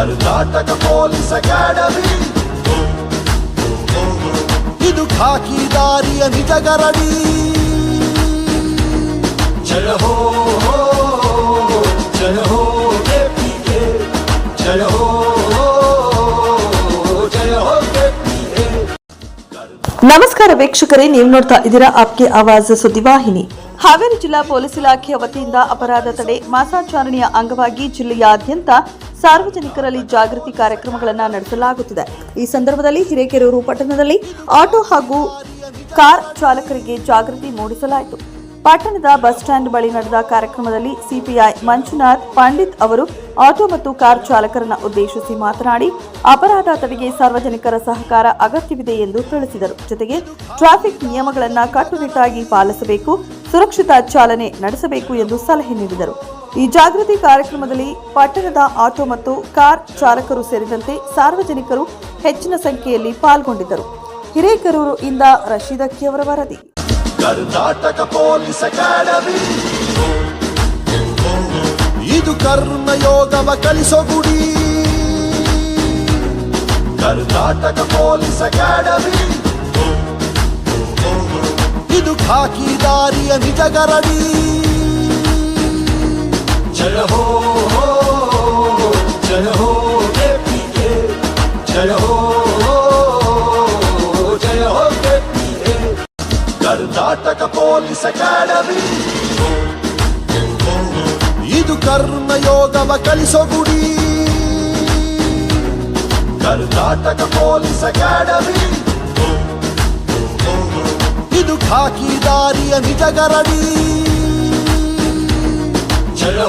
Karnataka police academy? ಇದು ಖಾಕಿ ದಾರಿಯ ನಿಜಗರಡಿ. ಜಯ ಹೋ ಜಯ ಹೋ ಜಯ ಹೋ ಜಯ ಹೋ ಕೆಪಿಕೆ ನಮಸ್ಕಾರ ವೀಕ್ಷಕರೇ ನೀವು ನೋಡ್ತಾ ಇದ್ದೀರಾ ಆಪ್ಕೆ ಆವಾಜ್ ಸುದ್ದಿವಾಹಿನಿ. ಹಾವೇರಿ ಜಿಲ್ಲಾ ಪೊಲೀಸ್ ಇಲಾಖೆಯ ವತಿಯಿಂದ ಅಪರಾಧ ತಡೆ ಮಾಸಾಚರಣೆಯ ಅಂಗವಾಗಿ ಜಿಲ್ಲೆಯಾದ್ಯಂತ ಸಾರ್ವಜನಿಕರಲ್ಲಿ ಜಾಗೃತಿ ಕಾರ್ಯಕ್ರಮಗಳನ್ನು ನಡೆಸಲಾಗುತ್ತಿದೆ. ಈ ಸಂದರ್ಭದಲ್ಲಿ ಹಿರೇಕೆರೂರು ಪಟ್ಟಣದಲ್ಲಿ ಆಟೋ ಹಾಗೂ ಕಾರ್ ಚಾಲಕರಿಗೆ ಜಾಗೃತಿ ಮೂಡಿಸಲಾಯಿತು. ಪಟ್ಟಣದ ಬಸ್ ಸ್ಟ್ಯಾಂಡ್ ಬಳಿ ನಡೆದ ಕಾರ್ಯಕ್ರಮದಲ್ಲಿ ಸಿಪಿಐ ಮಂಜುನಾಥ್, ಪಂಡಿತ್ ಅವರು ಆಟೋ ಮತ್ತು ಕಾರ್ ಚಾಲಕರನ್ನು ಉದ್ದೇಶಿಸಿ ಮಾತನಾಡಿ, ಅಪರಾಧ ತಡೆಗೆ ಸಾರ್ವಜನಿಕರ ಸಹಕಾರ ಅಗತ್ಯವಿದೆ ಎಂದು ತಿಳಿಸಿದರು. ಜೊತೆಗೆ ಟ್ರಾಫಿಕ್ ನಿಯಮಗಳನ್ನು ಕಟ್ಟುನಿಟ್ಟಾಗಿ ಪಾಲಿಸಬೇಕು, ಸುರಕ್ಷಿತ ಚಾಲನೆ ನಡೆಸಬೇಕು ಎಂದು ಸಲಹೆ ನೀಡಿದರು. ಈ ಜಾಗೃತಿ ಕಾರ್ಯಕ್ರಮದಲ್ಲಿ ಪಟ್ಟಣದ ಆಟೋ ಮತ್ತು ಕಾರ್ ಚಾಲಕರು ಸೇರಿದಂತೆ ಸಾರ್ವಜನಿಕರು ಹೆಚ್ಚಿನ ಸಂಖ್ಯೆಯಲ್ಲಿ ಪಾಲ್ಗೊಂಡಿದ್ದರು. ಹಿರೇಕರೂರು ಇಂದ ರಶೀದಕ್ಕಿಯವರ ವರದಿ. Karnataka police academy. ಇದು ಕರ್ಮಯೋಗವ ಕಲಿಸೋ ಗುಡಿ. Karnataka police academy. ಇದು ಖಾಕಿ ದಾರಿಯ ನಿಜಗರಡಿ. ಜಯ ಹೋ ಜಯ ಕರ್ನಾಟಕ ಪೊಲೀಸ್ ಅಕಾಡೆಮಿ ಇದು ಕರ್ಮಯೋಗವ ಕಲಿಸೋ ಗುಡಿ ಕರ್ನಾಟಕ ಪೊಲೀಸ್ ಅಕಾಡೆಮಿ ಇದು ಖಾಕಿ ದಾರಿಯ ನಿಜಗರಡಿ ಜಯ